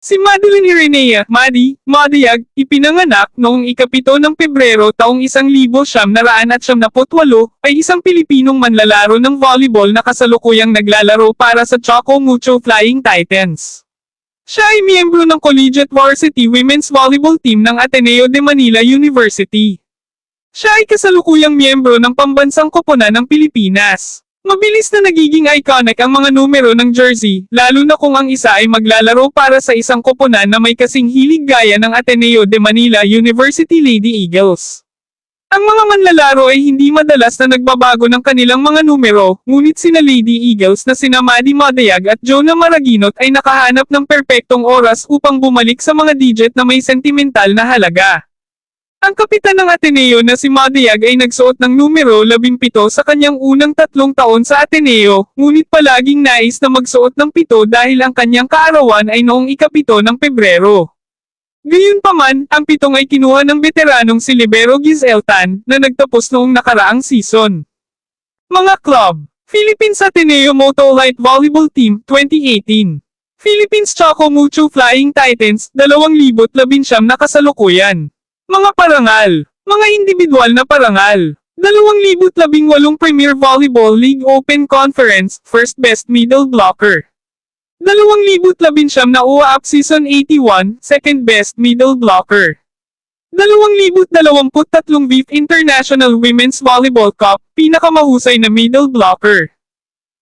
Si Madeline Irenea, Madi, Madiag, ipinanganak noong ikapito ng Pebrero taong 1978 ay isang Pilipinong manlalaro ng volleyball na kasalukuyang naglalaro para sa Choco Mucho Flying Titans. Siya ay miyembro ng Collegiate Varsity Women's Volleyball Team ng Ateneo de Manila University. Siya ay kasalukuyang miyembro ng pambansang koponan ng Pilipinas. Mabilis na nagiging iconic ang mga numero ng jersey, lalo na kung ang isa ay maglalaro para sa isang koponan na may kasing hilig gaya ng Ateneo de Manila University Lady Eagles. Ang mga manlalaro ay hindi madalas na nagbabago ng kanilang mga numero, ngunit sina Lady Eagles na sina Maddie Madayag at Jonah Maraginot ay nakahanap ng perpektong oras upang bumalik sa mga digit na may sentimental na halaga. Ang kapitan ng Ateneo na si Madiag ay nagsuot ng numero 17 sa kanyang unang tatlong taon sa Ateneo, ngunit palaging nais na magsuot ng pito dahil ang kanyang kaarawan ay noong ikapito ng Pebrero. Gayunpaman, ang pitong ay kinuha ng veteranong si Libero Gizeltan, na nagtapos noong nakaraang season. Mga club, Philippines Ateneo Moto Light Volleyball Team 2018 Philippines Choco Mucho Flying Titans 2019 na kasalukuyan mga parangal. Mga individual na parangal. 2018 Premier Volleyball League Open Conference, First Best Middle Blocker. 2019 na UAAP Season 81, Second Best Middle Blocker. 2023 VIF International Women's Volleyball Cup, pinakamahusay na middle blocker.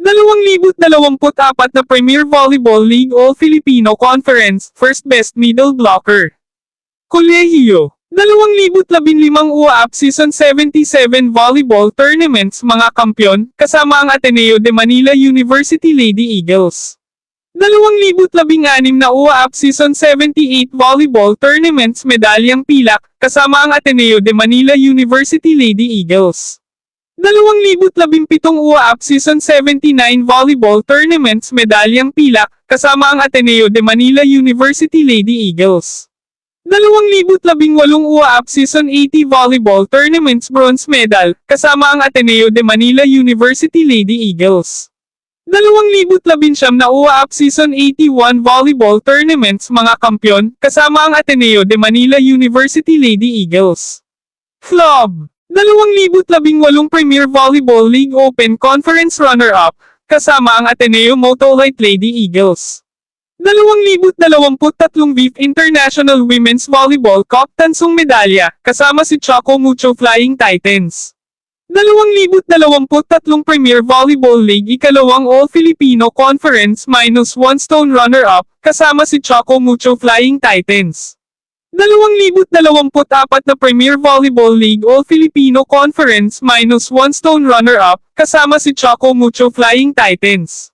2024 na Premier Volleyball League All-Filipino Conference, First Best Middle Blocker. Kolehiyo 2015 UAAP Season 77 Volleyball Tournaments mga kampyon, kasama ang Ateneo de Manila University Lady Eagles. 2016 na UAAP Season 78 Volleyball Tournaments medalyang pilak, kasama ang Ateneo de Manila University Lady Eagles. 2017 UAAP Season 79 Volleyball Tournaments medalyang pilak, kasama ang Ateneo de Manila University Lady Eagles. 2018 UAAP Season 80 Volleyball Tournaments Bronze Medal, kasama ang Ateneo de Manila University Lady Eagles. 2019 na UAAP Season 81 Volleyball Tournaments mga kampyon, kasama ang Ateneo de Manila University Lady Eagles. Club 2018 Premier Volleyball League Open Conference Runner-Up, kasama ang Ateneo Motolite Lady Eagles. 2023 VIF International Women's Volleyball Cup tansong medalya, kasama si Choco Mucho Flying Titans. 2023 Premier Volleyball League ikalawang All-Filipino Conference minus one stone runner-up, kasama si Choco Mucho Flying Titans. 2024 na Premier Volleyball League All-Filipino Conference minus one stone runner-up, kasama si Choco Mucho Flying Titans.